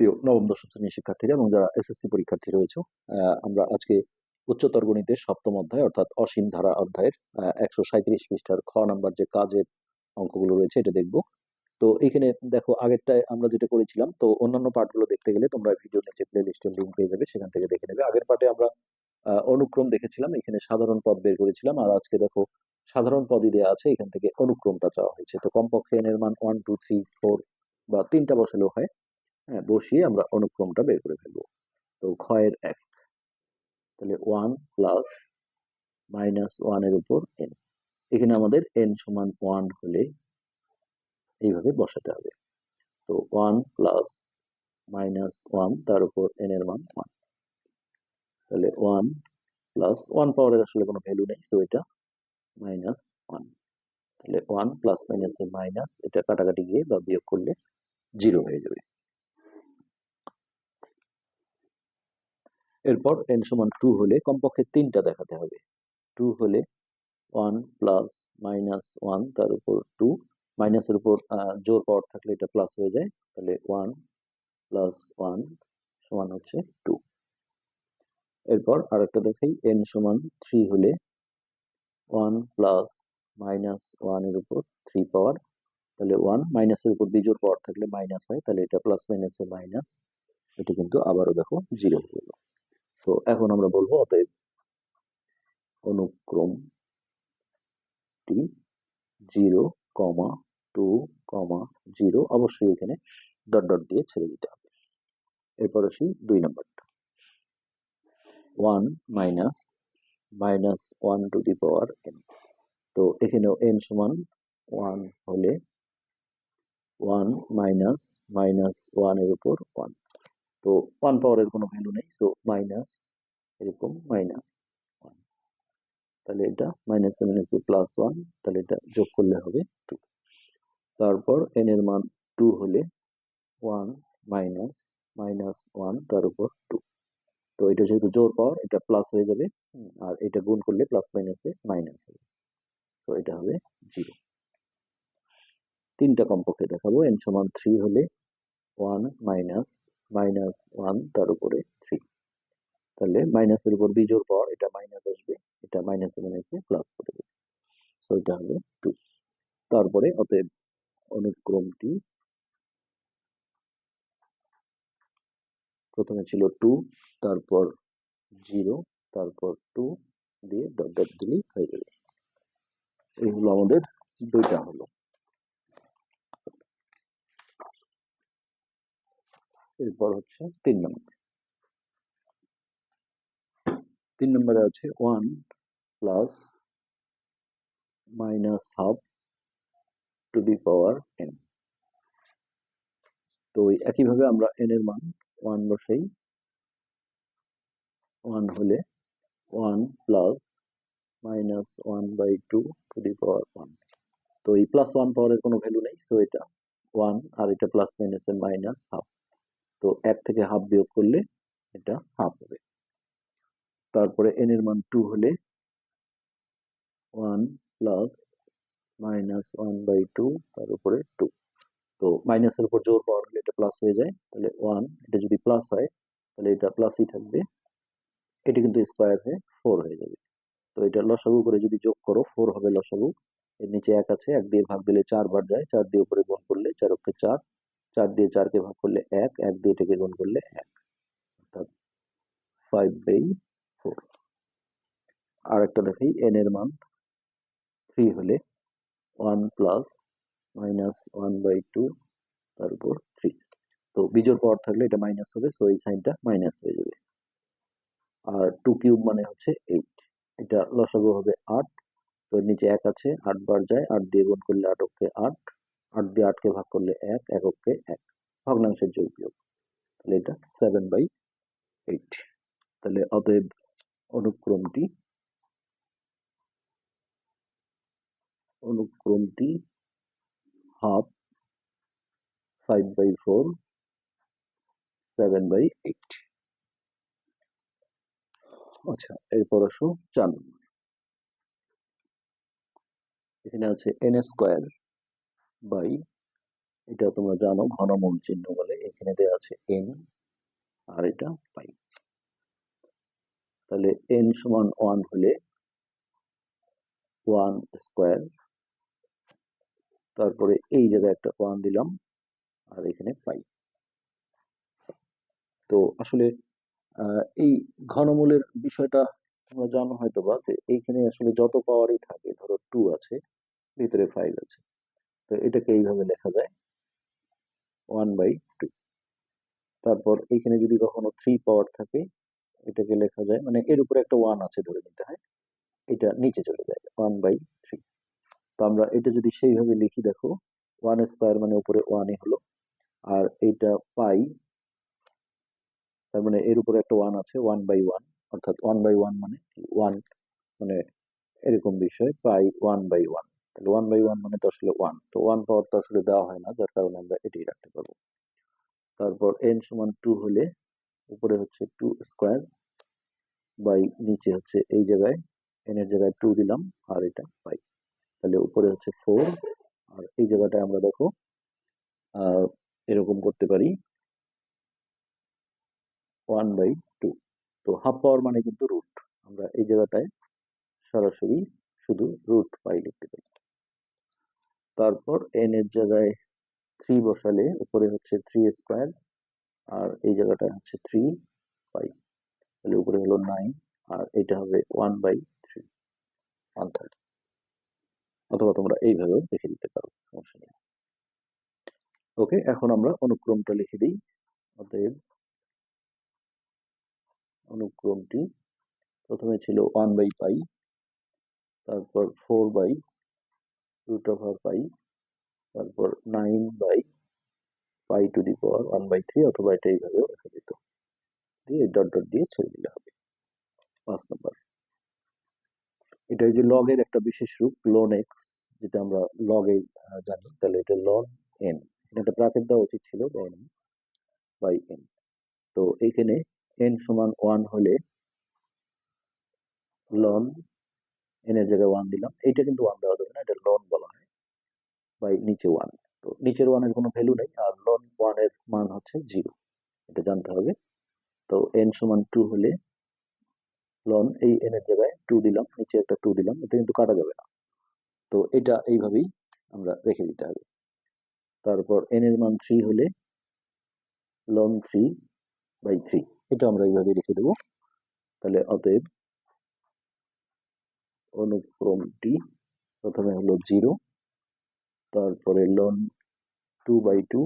প্রিয় নবম, দশম শ্রেণির শিক্ষার্থীরা এবং যারা এসএসসি পরীক্ষার্থী রয়েছে আমরা আজকে উচ্চতর গণিতের সপ্তম অধ্যায় অর্থাৎ অসীম ধারা অধ্যায়ের একশো সাঁত্রিশ পৃষ্ঠার খ নাম্বার যে কাজের অঙ্কগুলো রয়েছে এটা দেখব। তো এখানে দেখো আগেরটায় আমরা যেটা করেছিলাম, তো অন্যান্য পার্টগুলো দেখতে গেলে তোমরা ভিডিও নিচে প্লে লিস্টের লিঙ্ক পেয়ে যাবে, সেখান থেকে দেখে নেবে। আগের পার্টে আমরা অনুক্রম দেখেছিলাম, এখানে সাধারণ পদ বের করেছিলাম, আর আজকে দেখো সাধারণ পদই দেওয়া আছে, এখান থেকে অনুক্রমটা চাওয়া হয়েছে। তো কমপক্ষে এন এর মান ওয়ান টু থ্রি ফোর বা তিনটা বসালেও হয়। হ্যাঁ বসিয়ে আমরা অনুক্রমটা বের করে ফেলব। তো ক্ষয়ের এক। তাহলে ওয়ান প্লাস মাইনাস ওয়ানের উপর এন এখানে আমাদের এন সমান ওয়ান হলে এইভাবে বসাতে হবে। তো ওয়ান প্লাস মাইনাস ওয়ান তার উপর এন এর মান ওয়ান তাহলে ওয়ান প্লাস ওয়ান পাওয়ারের আসলে কোনো ভ্যালু নেই সো এটা মাইনাস ওয়ান তাহলে ওয়ান প্লাস মাইনাসের মাইনাস এটা কাটাকাটি গিয়ে বা বিয়োগ করলে জিরো হয়ে যাবে। এরপর এন সমান টু হলে কমপক্ষে তিনটা দেখাতে হবে। টু হলে ওয়ান প্লাস মাইনাস ওয়ান তার উপর টু মাইনাসের উপর জোর পাওয়ার থাকলে এটা প্লাস হয়ে যায়। তাহলে ওয়ান প্লাস ওয়ান সমান হচ্ছে টু এরপর আরেকটা দেখাই এন সমান থ্রি হলে ওয়ান প্লাস মাইনাস ওয়ানের উপর থ্রি পাওয়ার, তাহলে ওয়ান মাইনাসের উপর বিজোর পাওয়ার থাকলে মাইনাস হয়, তাহলে এটা প্লাস মাইনাসে মাইনাস এটা কিন্তু আবারও দেখো জিরো হয়ে গেল। তো এখন আমরা বলব অতএব অনুক্রমটি zero comma two comma zero অবশ্যই এখানে ডট ডট দিয়ে ছেড়ে দিতে হবে। এরপর আসি দুই নম্বরটা one minus minus one to the power n তো এখানেও এন সমান ওয়ান হলে ওয়ান মাইনাস মাইনাস ওয়ানের উপর ওয়ান। তো ওয়ান পাওয়ারের কোনো ভ্যালু নেই সো মাইনাস এরকম মাইনাস ওয়ান তাহলে এটা মাইনাস মাইনাসে প্লাস ওয়ান তাহলে এটা যোগ করলে হবে টু তারপর এন এর মান টু হলে ওয়ান মাইনাস মাইনাস ওয়ান তার উপর টু তো এটা যেহেতু জোর পাওয়ার এটা প্লাস হয়ে যাবে আর এটা গুণ করলে প্লাস মাইনাসে মাইনাস হবে। তো এটা হবে জিরো তিনটা কমপক্ষে দেখাবো এন সমান থ্রি হলে ওয়ান মাইনাস মাইনাস ওয়ান তার উপরে থ্রি তাহলে মাইনাসের উপর বিজোর পর এটা মাইনাস আসবে, এটা মাইনাসে মাইনাসে প্লাস করে দেবে। সো এটা হবে টু তারপরে অতএব অনুক্রমটি প্রথমে ছিল টু তারপর জিরো তারপর টু দিয়ে ডট ডট দিলেই হয়ে যাবে এইগুলো আমাদের দুইটা হলো। এরপর হচ্ছে তিন নম্বর। তিন নম্বরে আছে one plus minus half to the power n তো একইভাবে আমরা এন এর মান ওয়ান বসাই ওয়ান হলে one plus minus one by two to the power one তো এই প্লাস ওয়ান পাওয়ারের কোনো ভ্যালু নেই সো এটা ওয়ান আর এটা প্লাস মাইনাসের মাইনাস হাফ তো এক থেকে হাফ বিয়োগ করলে এটা হাফ হবে। তারপরে এন এর মান টু হলে one plus minus one by two তার উপরে টু তো মাইনাসের উপর জোর পাওয়ার হলে এটা প্লাস হয়ে যায়। তাহলে ওয়ান এটা যদি প্লাস হয়, তাহলে এটা প্লাসই থাকবে। এটা কিন্তু স্কোয়ার হয়ে ফোর হয়ে যাবে। তো এটা লসাগু করে যদি যোগ করো ফোর হবে লসাগু। এর নিচে এক আছে, এক দিয়ে ভাগ দিলে চার বার যায়। চার দিয়ে উপরে গুণ করলে চার অক্ষে চার। চার দিয়ে চারকে ভাগ করলে এক এক দিয়ে এটাকে গুণ করলে এক। অর্থাৎ ফাইভ বাই ফোর আর একটা দেখি এন এর মান থ্রি হলে one plus minus one by two তার উপর থ্রি তো বিজোর পাওয়ার থাকলে এটা মাইনাস হবে সো এই সাইনটা মাইনাস হয়ে যাবে। আর টু কিউব মানে হচ্ছে এইট এটা লসাগু হবে আট, তো নিচে এক আছে, আট বার যায়, আট দিয়ে গুণ করলে আট অক্ষে আট। আট দিয়ে আটকে ভাগ করলে এক এক অক্ষে এক। ভগ্নাংশের যোগ বিয়োগ তাহলে এটা সেভেন বাই এইট তাহলে অতএব অনুক্রমটি অনুক্রমটি half five by four seven by eight আচ্ছা এরপর আসো চার নম্বর। এখানে আছে এন স্কোয়ার বাই। এটা তোমরা জানো, ঘনমূল চিহ্ন বলে এখানে দেওয়া আছে এন আর এটা পাই। তাহলে এন সমান ওয়ান হলে ওয়ান স্কোয়ার তারপরে এই জায়গায় একটা ওয়ান দিলাম আর এখানে পাই। তো আসলে এই ঘনমূলের বিষয়টা তোমরা জানো হয়তো বা যে এইখানে আসলে যত পাওয়ারই থাকে, ধরো টু আছে, ভিতরে ফাইভ আছে। তো এটাকে এইভাবে লেখা যায়। ওয়ান বাই টু তারপর এইখানে যদি কখনো থ্রি পাওয়ার থাকে, এটাকে লেখা যায়। মানে এর উপরে একটা ওয়ান আছে ধরে নিতে হয়। এটা নিচে চলে যায়। ওয়ান বাই থ্রি তো আমরা এটা যদি সেইভাবে লিখি, দেখো ওয়ান স্কোয়ার মানে উপরে ওয়ানই হলো। আর এটা পাই তার মানে এর উপরে একটা ওয়ান আছে ওয়ান বাই ওয়ান অর্থাৎ ওয়ান বাই ওয়ান মানে ওয়ান মানে এরকম বিষয় পাই ওয়ান বাই ওয়ান তাহলে ওয়ান বাই ওয়ান মানে তো আসলে ওয়ান তো ওয়ান পাওয়ার তো আসলে দেওয়া হয় না, যার কারণে আমরা এটাই রাখতে পারব। তারপর এন সমান টু হলে উপরে হচ্ছে টু স্কোয়ার বাই নিচে হচ্ছে এই জায়গায় এন এর জায়গায় টু দিলাম, আর এটা পাই। তাহলে উপরে হচ্ছে ফোর আর এই জায়গাটায় আমরা দেখো এরকম করতে পারি। ওয়ান বাই টু তো হাফ পাওয়ার মানে কিন্তু রুট আমরা এই জায়গাটায় সরাসরি শুধু রুট পাই লিখতে তারপর এন এর জায়গায় থ্রি বসালে উপরে হচ্ছে থ্রি স্কোয়ার আর এই জায়গাটায় হচ্ছে থ্রি পাই তাহলে উপরে হলো নাইন আর এটা হবে one by three one third অথবা তোমরা এইভাবেও লিখে দিতে পারো, সমস্যা নেই। ওকে, এখন আমরা অনুক্রমটা লিখে দিই। অতএব অনুক্রমটি প্রথমে ছিল ওয়ান বাই পাই তারপর four by root over pi তারপর nine by pi to the power one by three অথবা এটা এইভাবেও লেখা যেত দিয়ে ডট ডট দিয়ে ছেড়ে দিলে হবে। পাঁচ নাম্বার এটা যে লগের একটা বিশেষ রূপ লন এক্স যেটা আমরা লগে জানি, তাহলে এটা লন এন এটা একটা ব্র্যাকেট দেওয়া উচিত ছিল এন বাই এন তো এইখানে এন সমান ওয়ান হলে লন এন এর জায়গায় ওয়ান দিলাম। এইটা কিন্তু ওয়ান দেওয়া যাবে না, এটা লন বলা হয়। বাই নিচে ওয়ান তো নিচের ওয়ানের কোনো ভ্যালু নেই, আর লন ওয়ানের মান হচ্ছে জিরো এটা জানতে হবে। তো এন সমান টু হলে লন এই এন এর জায়গায় টু দিলাম, নিচে একটা টু দিলাম এটা কিন্তু কাটা যাবে না। তো এটা এইভাবেই আমরা রেখে দিতে হবে। তারপর এন এর মান থ্রি হলে লন থ্রি বাই থ্রি এটা আমরা এইভাবে রেখে দেবো। তাহলে অতএব অনুক্রমটি প্রথমে হলো জিরো তারপরে ln two by two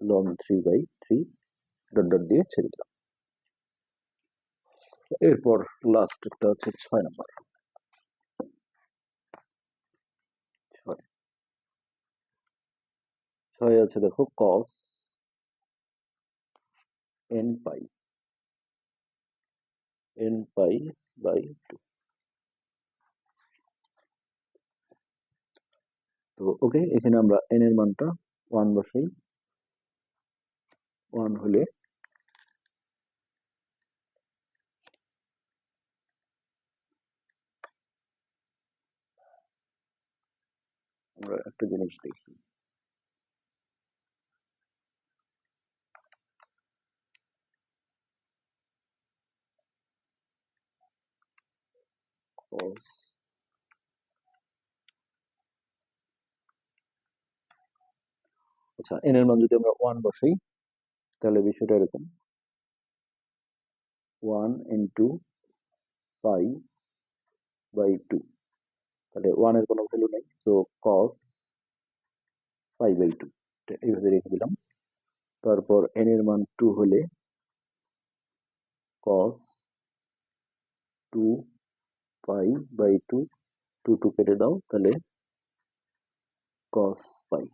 ln three by three dot দিয়ে ছেড়ে দিলাম। এরপর লাস্ট একটা হচ্ছে ছয় নম্বর ছয়। ছয় আছে দেখো cos n pi n pi by two তো ওকে? এখানে আমরা এন এর মানটা ওয়ান বসাই। ওয়ান হলে আমরা একটা জিনিস দেখি। cos আচ্ছা এন এর মান যদি আমরা ওয়ান বসাই, তাহলে বিষয়টা এরকম। One into pi by two তাহলে ওয়ানের কোনো ভ্যালু নেই so cos five by two এইভাবে রেখে দিলাম। তারপর এন এর মান টু হলে cos two pi by two two two কেটে দাও, তাহলে কস পাই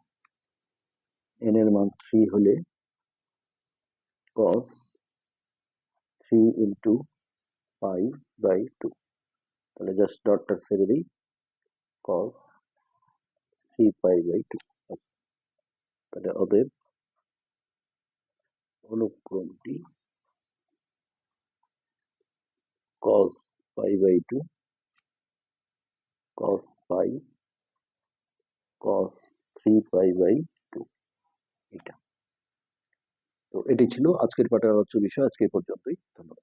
এন এর মান থ্রি হলে cos three into pi by two তাহলে জাস্ট ডটটা ছেড়ে দিই cos three pi by two তাহলে অতএব অনুক্রমটি cos pi by 2 cos pi, cos 3 three pi by two এটা তো এটি ছিল আজকের পাঠের আলোচ্য বিষয়। আজকে পর্যন্তই। পর্যন্তই